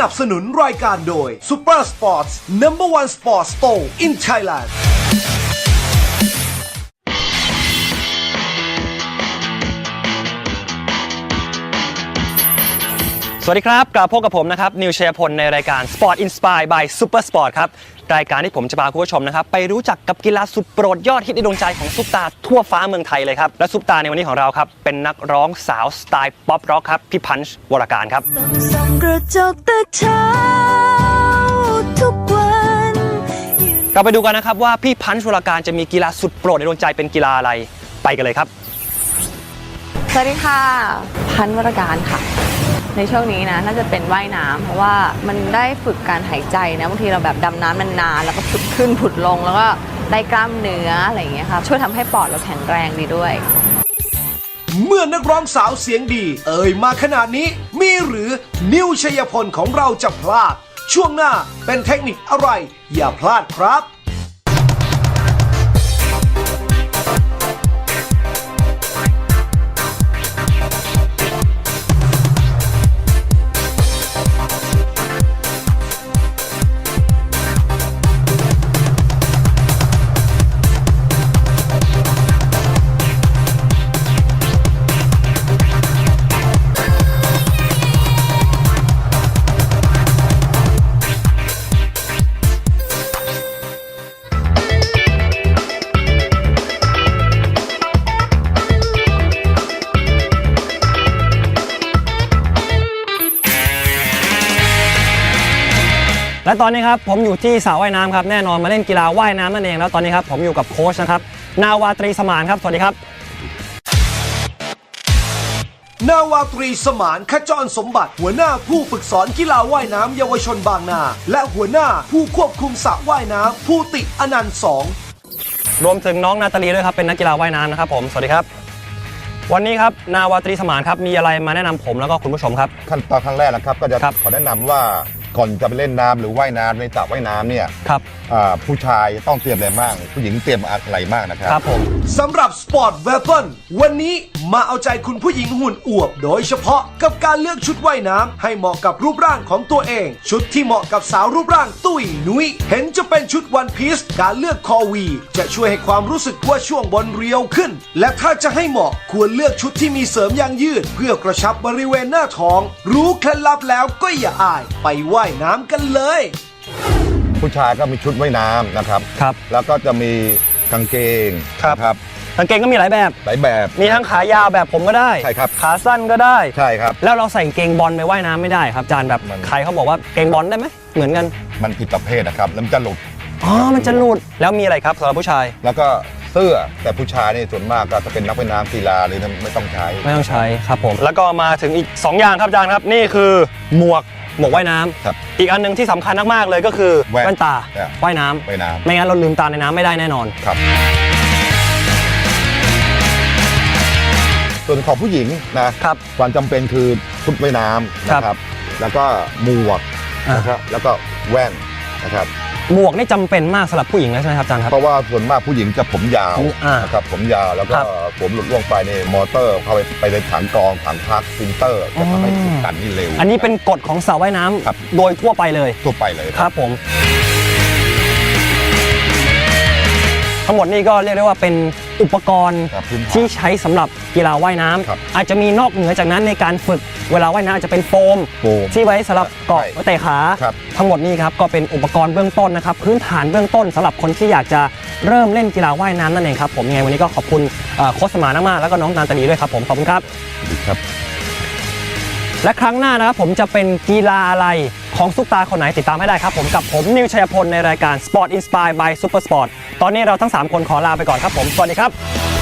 นับสนุนรายการโดย Super Sports Number One Sports Store in Thailand สวัสดีครับ กลับพบกับผมนะครับ นิวเชียพลในรายการ Sport Inspire by Super Sport ครับ รายการที่ผมจะพาคุณผู้ชมนะครับ ไปรู้จักกับกีฬาสุดโปรดยอดฮิตในดวงใจของซุปตาทั่วฟ้าเมืองไทยเลยครับ และซุปตาในวันนี้ของเราครับ เป็นนักร้องสาวสไตล์ป๊อปร็อกครับ พี่พันช์วรการครับส่องกระจกแต่เช้าทุกวันเราไปดูกันนะครับว่าพี่พันช์วรการจะมีกีฬาสุดโปรดในดวงใจเป็นกีฬาอะไรไปกันเลยครับ สวัสดีค่ะ พันวรการค่ะ ในช่วงนี้นะน่าจะเป็นว่ายน้ำเพราะว่ามันได้ฝึกการหายใจนะบางทีเราแบบดำน้ำนานๆแล้วก็ผุดขึ้นผุดลงแล้วก็ได้กล้ามเนื้ออะไรอย่างเงี้ยค่ะช่วยทำให้ปอดเราแข็งแรงดีด้วย เมื่อนักร้องสาวเสียงดี เอ่ยมาขนาดนี้ มีหรือนิวชัยพลของเราจะพลาด ช่วงหน้าเป็นเทคนิคอะไร อย่าพลาดครับ และตอนนี้ครับผมอยู่ที่สระว่ายน้ำครับแน่นอนมาเล่นกีฬาว่ายน้ำนั่นเองแล้วตอนนี้ครับผมอยู่กับโค้ชนะครับนาวาตรีสมานครับสวัสดีครับ นาวาตรีสมานขจรสมบัติ หัวหน้าผู้ฝึกสอนกีฬาว่ายน้ำเยาวชนบางนา และหัวหน้าผู้ควบคุมสระว่ายน้ำผู้ติอนันต์สองรวมถึงน้องนาตาลีด้วยครับเป็นนักกีฬาว่ายน้ำนะครับผมสวัสดีครับ วันนี้ครับนาวาตรีสมานครับมีอะไรมาแนะนำผมแล้วก็คุณผู้ชมครับ ขั้นตอนครั้งแรกนะครับก็จะครับ ขอแนะนำว่า ก่อนจะไปเล่นน้ำหรือว่ายน้ำในสระว่ายน้ำเนี่ยครับ อ่าผู้ชายต้องเตรียมอะไรบ้างผู้หญิงเตรียมอะไรบ้างนะครับ ครับผม สำหรับสปอร์ต w e a p o n วันนี้มาเอาใจคุณผู้หญิงหุ่นอวบ โดยเฉพาะกับการเลือกชุดว่ายน้ำให้เหมาะกับรูปร่างของตัวเอง ชุดที่เหมาะกับสาวรูปร่างตุ้ยนุ้ยเห็นจะเป็นชุดวันพีซการเลือกคอวี จะช่วยให้ความรู้สึกว่าช่วงบนเรียวขึ้น และถ้าจะให้เหมาะควรเลือกชุดที่มีเสริมยางยืด เพื่อกระชับบริเวณหน้าท้อง รู้เคล็ดลับแล้วก็อย่าอาย ไปว่ายน้ำกันเลย ผู้ชายก็มีชุดว่ายน้ำนะครับ ครับแล้วก็จะมีกางเกงครับ นะครับกางเกงก็มีหลายแบบ หลายแบบ มีทั้งขายาวแบบผมก็ได้ใช่ครับ ขาสั้นก็ได้ ใช่ครับ แล้วเราใส่กางเกงบอลไปว่ายน้ำไม่ได้ครับอาจารย์แบบมัน ใครเขาบอกว่าเกงบอลได้ไหมเหมือนกันมันผิดประเภทนะครับแล้วมันจะหลุด อ๋อมันจะหลุดแล้วมีอะไรครับสำหรับผู้ชายแล้วก็เสื้อแต่ผู้ชายนี่ส่วนมากก็จะเป็นนักว่ายน้ำกีฬาเลยไม่ต้องใช้ ไม่ต้องใช้ครับผม แล้วก็มาถึงอีก 2 อย่างครับอาจารย์ครับนี่คือหมวก หมวกว่ายน้ำครับอีกอันหนึงที่สำคัญมากๆเลยก็คือแว่นแว่นตาเนี่ยว่ายน้ำว่ายน้ไม่งั้นเราลืมตาในน้ำไม่ได้แน่นอนำครับ ส่วนของผู้หญิงนะครับ ความจำเป็นคือชุดว่ายน้ำครับนะครับ แล้วก็หมวกอ่านนะครับแล้วก็แว่นนะครับ หมวกนี่จำเป็นมากสำหรับผู้หญิงแล้วใช่ไหมครับอาจารย์ครับ เพราะว่าส่วนมากผู้หญิงจะผมยาวอ่านนะครับผมยาวแล้วก็ครับผมหลุดล่วงไปเนี่ยมอเตอร์เข้าไปไปในถังกรองถังพักฟิลเตอร์จะทำให้อ๋ออุดตันนี่เร็ว อันนี้เป็นกฎของสระว่ายน้ำครับ โดยทั่วไปเลยทั่วไปเลยครับผม ทั้งหมดนี่ก็เรียกได้ว่าเป็น อุปกรณ์ครับพื้นฐานที่ใช้สำหรับกีฬาว่ายน้ำครับอาจจะมีนอกเหนือจากนั้นในการฝึกเวลาว่ายน้ำอาจจะเป็นโฟม โฟมที่ไว้สำหรับเกาะใช่เตะขาครับ ทั้งหมดนี้ครับก็เป็นอุปกรณ์เบื้องต้นนะครับ พื้นฐานเบื้องต้นสำหรับคนที่อยากจะเริ่มเล่นกีฬาว่ายน้ำนั่นเองครับผมยังไงวันนี้ก็ขอบคุณเอ่อโค้ชสมานมากๆแล้วก็น้องนานตาลีด้วยครับผมขอบคุณครับครับ และครั้งหน้านะครับผมจะเป็นกีฬาอะไร ของซุปตาคนไหนติดตามให้ได้ครับผมกับผมนิวชัยพลในรายการ Sport Inspire by Super Sport ตอนนี้เราทั้ง 3 คนขอลาไปก่อนครับผม สวัสดีครับ